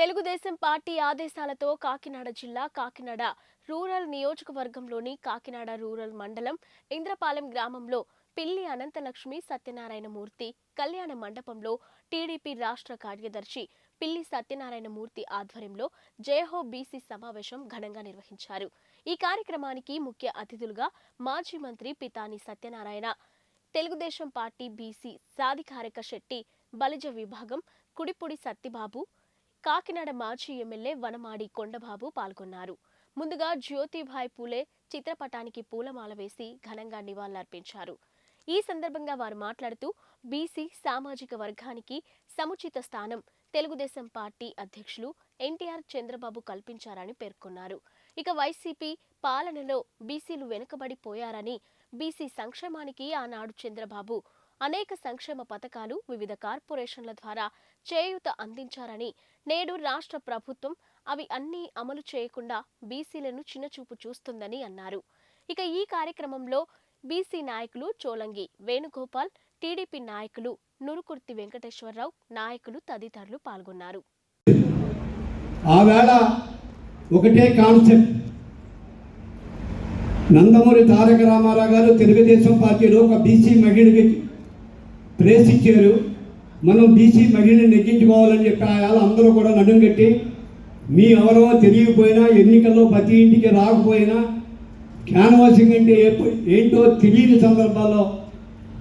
Telugu Desam party ఆదేశాలతో కాకినాడ జిల్లా Kakinada rural నియోజకవర్గంలోని కాకినాడ రూరల్ మండలం ఇంద్రపాలెం గ్రామంలో పిల్లి అనంతలక్ష్మి సత్యనారాయణమూర్తి కళ్యాణ మండపంలో టీడీపీ రాష్ట్ర కార్యదర్శి పిల్లి సత్యనారాయణమూర్తి ఆధ్వర్యంలో జయహో బీసీ సమావేశం ఘనంగా నిర్వహించారు. ఈ కార్యక్రమానికి ముఖ్య అతిథులుగా మాజీ మంత్రి పితాని సత్యనారాయణ తెలుగుదేశం పార్టీ బీసీ సాధికారిక శెట్టి బలిజ విభాగం కుడిపుడి సత్తిబాబు కాకినాడ మాజీ ఎమ్మెల్యే వనమాడి కొండబాబు పాల్గొన్నారు. ముందుగా జ్యోతిభాయ్ పూలే చిత్రపటానికి పూలమాల వేసి ఘనంగా నివాళులర్పించారు. ఈ సందర్భంగా వారు మాట్లాడుతూ బీసీ సామాజిక వర్గానికి సముచిత స్థానం తెలుగుదేశం పార్టీ అధ్యక్షులు ఎన్టీఆర్ చంద్రబాబు కల్పించారని పేర్కొన్నారు. ఇక వైసీపీ పాలనలో బీసీలు వెనుకబడిపోయారని బీసీ సంక్షేమానికి ఆనాడు చంద్రబాబు అనేక సంక్షేమ పథకాలు వివిధ కార్పొరేషన్ల ద్వారా చేయూత అందించారని నేడు రాష్ట్ర ప్రభుత్వం అవి అన్నీ అమలు చేయకుండా బీసీలను చిన్నచూపు చూస్తుందని అన్నారు. ఇక ఈ కార్యక్రమంలో బీసీ నాయకులు చోలంగి వేణుగోపాల్ టీడీపీ నాయకులు నురుకుర్తి వెంకటేశ్వరరావు నాయకులు తదితరులు పాల్గొన్నారు. ఆవేళ ఒకటే కాన్సెప్ట్. నందమూరి తారక రామారావు గారు తెలుగుదేశం పార్టీలో ఒక బీసీ మహిళకి ప్రేస్ ఇచ్చారు మనం బీసీ మహిళను నెగ్గించుకోవాలని చెప్పి ఆయాలు అందరూ కూడా నడుం కట్టి మీ ఎవరో తెలియకపోయినా ఎన్నికల్లో ప్రతి ఇంటికి రాకపోయినా క్యాన్వాసింగ్ అంటే ఏంటో తెలియని సందర్భాల్లో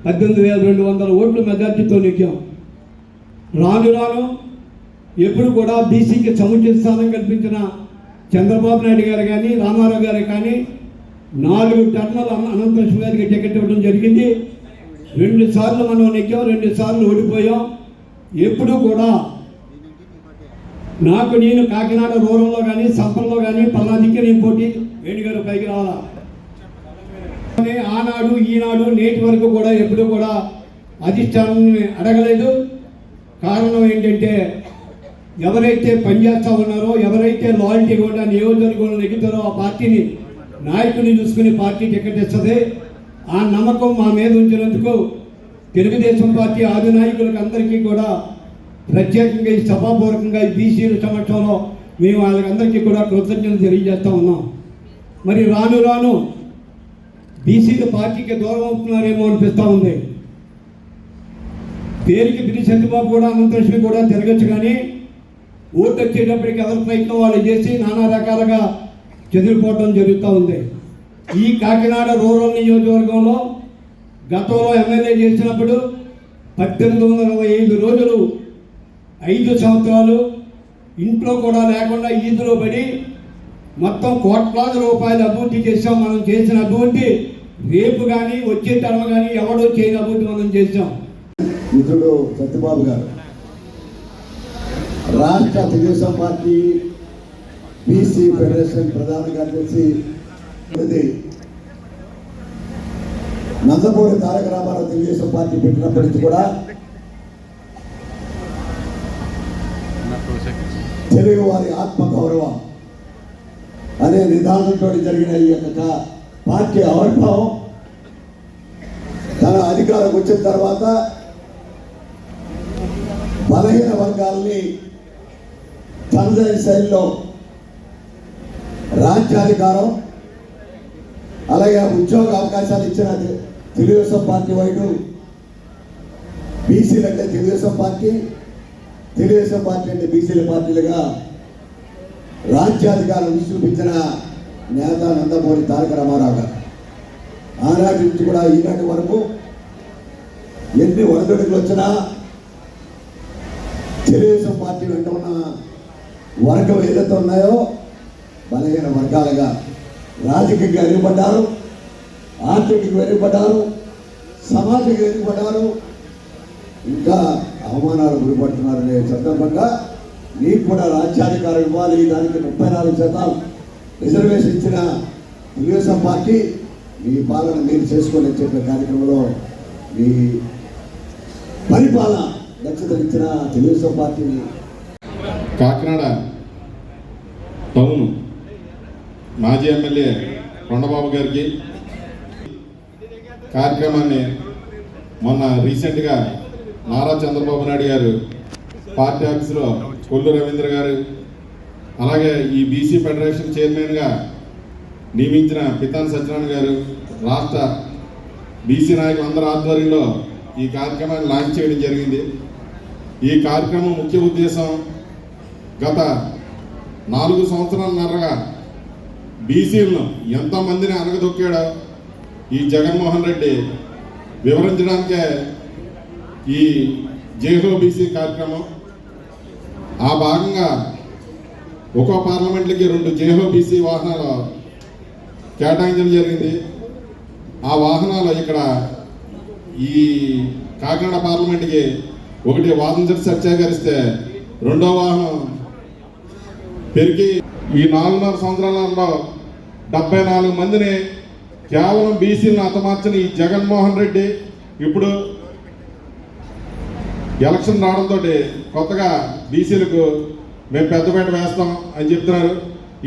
పద్దెనిమిది వేల రెండు వందల ఓట్లు మెజార్టీతో నెగ్గాం. రాను రాను ఎప్పుడు కూడా బీసీకి సముచిత స్థానం కల్పించిన చంద్రబాబు నాయుడు గారు కానీ రామారావు గారు కానీ నాలుగు టర్నలు అన- అనంతలక్ష్మి గారికి టికెట్ ఇవ్వడం జరిగింది. రెండు సార్లు మనం నెగ్గాం రెండు సార్లు ఓడిపోయాం. ఎప్పుడు కూడా నాకు నేను కాకినాడ రూరంలో కానీ సంపంలో కానీ పల్నాదికి నేను పోటీ వేణుగారు పైకి రావాలా? కానీ ఆనాడు ఈనాడు నేటి వరకు కూడా ఎప్పుడు కూడా అధిష్టానాన్ని అడగలేదు. కారణం ఏంటంటే ఎవరైతే పనిచేస్తా ఉన్నారో ఎవరైతే లాయల్టీ కూడా నియోజకవర్గంలో నెగ్గుతారో ఆ పార్టీని నాయకుని చూసుకుని పార్టీ టికెట్ ఇస్తుంది ఆ నమ్మకం మా మీద ఉంచినందుకు తెలుగుదేశం పార్టీ ఆదినాయకులకు అందరికీ కూడా ప్రత్యేకంగా ఈ సభాపూర్వకంగా ఈ బీసీల సమక్షంలో మేము వాళ్ళకందరికీ కూడా కృతజ్ఞతలు తెలియజేస్తూ ఉన్నాం. మరి రాను రాను బీసీలు పార్టీకి దూరం అవుతున్నారేమో అనిపిస్తూ ఉంది. పేరుకి పిలి చంద్రబాబు కూడా అనంతలక్ష్మి కూడా తిరగచ్చు కానీ ఓటు వచ్చేటప్పటికి ఎవరి ప్రయత్నం వాళ్ళు చేసి నానా రకాలుగా చెదిరిపోవడం జరుగుతూ ఉంది. ఈ కాకినాడ రూరల్ నియోజకవర్గంలో గతంలో ఎమ్మెల్యే చేసినప్పుడు పద్దెనిమిది వందల ఇరవై ఐదు రోజులు ఐదు సంవత్సరాలు ఇంట్లో కూడా లేకుండా ఈదులో పడి మొత్తం కోట్లాది రూపాయలు అభివృద్ధి చేసాం మనం చేసిన అభివృద్ధి. రేపు కానీ వచ్చే తరమ కానీ ఎవడో చేయని అభివృద్ధి మనం చేసాం మిత్రుడు సత్యబాబు గారు రాష్ట్ర తెలుగుదేశం పార్టీ బీసీ ఫెడరేషన్ ప్రధాన కార్యదర్శి నందమూరి తారక రామారావు తెలుగుదేశం పార్టీ పెట్టినప్పటి నుంచి కూడా తెలుగు వారి ఆత్మగౌరవం అనే నిదానంతో జరిగిన ఈ యొక్క పార్టీ ఆవిర్భావం తన అధికారం వచ్చిన తర్వాత బలహీన వర్గాల్ని తనదైన శైలిలో రాజ్యాధికారం అలాగే ఉద్యోగ అవకాశాలు ఇచ్చిన తెలుగుదేశం పార్టీ వైపు బీసీలు అంటే తెలుగుదేశం పార్టీ తెలుగుదేశం పార్టీ అంటే బీసీల పార్టీలుగా రాజ్యాధికారం చూపించిన నేత నందమూరి తారక రామారావు గారు. ఆనాటి నుంచి కూడా ఈనాటి వరకు ఎన్ని వరదడుగులు వచ్చినా తెలుగుదేశం పార్టీ వెంట ఉన్న వర్గం ఏదైతే ఉన్నాయో బలహీన వర్గాలుగా రాజకీయంగా వెనుకబడ్డారు ఆర్థికంగా వెనుకబడ్డారు సమాజంగా వెనుకబడ్డారు ఇంకా అవమానాలు గురిపడుతున్నారనే సందర్భంగా నీకు కూడా రాజ్యాధికారం ఇవ్వాలి దానికి ముప్పై నాలుగు శాతం రిజర్వేషన్ ఇచ్చిన తెలుగుదేశం పార్టీ మీ పాలన మీరు చేసుకోండి చెప్పిన కార్యక్రమంలో మీ పరిపాలన దక్షత ఇచ్చిన తెలుగుదేశం పార్టీని కాకినాడ టౌన్ మాజీ ఎమ్మెల్యే కొండబాబు గారికి కార్యక్రమాన్ని మొన్న రీసెంట్గా నారా చంద్రబాబు నాయుడు గారు పార్టీ ఆఫీసులో కొల్లు రవీంద్ర గారు అలాగే ఈ బీసీ ఫెడరేషన్ చైర్మన్గా నియమించిన పితాన్ సత్యనారాయణ గారు రాష్ట్ర బీసీ నాయకులందరి ఆధ్వర్యంలో ఈ కార్యక్రమాన్ని లాంచ్ చేయడం జరిగింది. ఈ కార్యక్రమం ముఖ్య ఉద్దేశం గత నాలుగు సంవత్సరాలన్నరగా బీసీలను ఎంతమందిని అనగదొక్కాడో ఈ జగన్మోహన్ రెడ్డి వివరించడానికే ఈ జేహో బీసీ కార్యక్రమం. ఆ భాగంగా ఒక్కో పార్లమెంట్లకి రెండు జేహో బీసీ వాహనాలు కేటాయించడం జరిగింది. ఆ వాహనాలు ఇక్కడ ఈ కాకినాడ పార్లమెంట్కి ఒకటి వాదంచర్ సత్యాగరిస్తే రెండో వాహనం పెరిగి ఈ నాలుగున్నర సంవత్సరాలలో డెబ్బై నాలుగు మందిని కేవలం బీసీలను అతమార్చిన ఈ జగన్మోహన్ రెడ్డి ఇప్పుడు ఎలక్షన్ రావడంతో కొత్తగా బీసీలకు మేము పెద్దపేట వేస్తాం అని చెప్తున్నారు.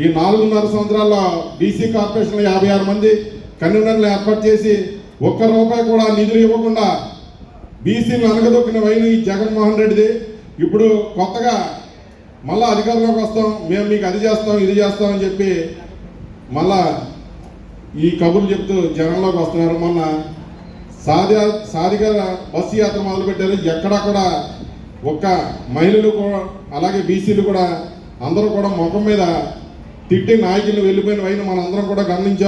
ఈ నాలుగున్నర సంవత్సరాల్లో బీసీ కార్పొరేషన్లో యాభై ఆరు మంది కన్వీనర్లు ఏర్పాటు చేసి ఒక్క రూపాయి కూడా నిధులు ఇవ్వకుండా బీసీలు అనగదొక్కిన వైలు ఈ జగన్మోహన్ రెడ్డిది. ఇప్పుడు కొత్తగా మళ్ళా అధికారంలోకి వస్తాం మేము మీకు అది చేస్తాం ఇది చేస్తాం అని చెప్పి మళ్ళా ఈ కబుర్లు చెప్తూ జనంలోకి వస్తున్నారు. మొన్న సాధి సాదిగా బస్సు యాత్ర మొదలుపెట్టారు. ఎక్కడా కూడా ఒక్క మహిళలు కూడా అలాగే బీసీలు కూడా అందరూ కూడా ముఖం మీద తిట్టి నాయకులు వెళ్ళిపోయిన వైన మనందరం కూడా గమనించాం.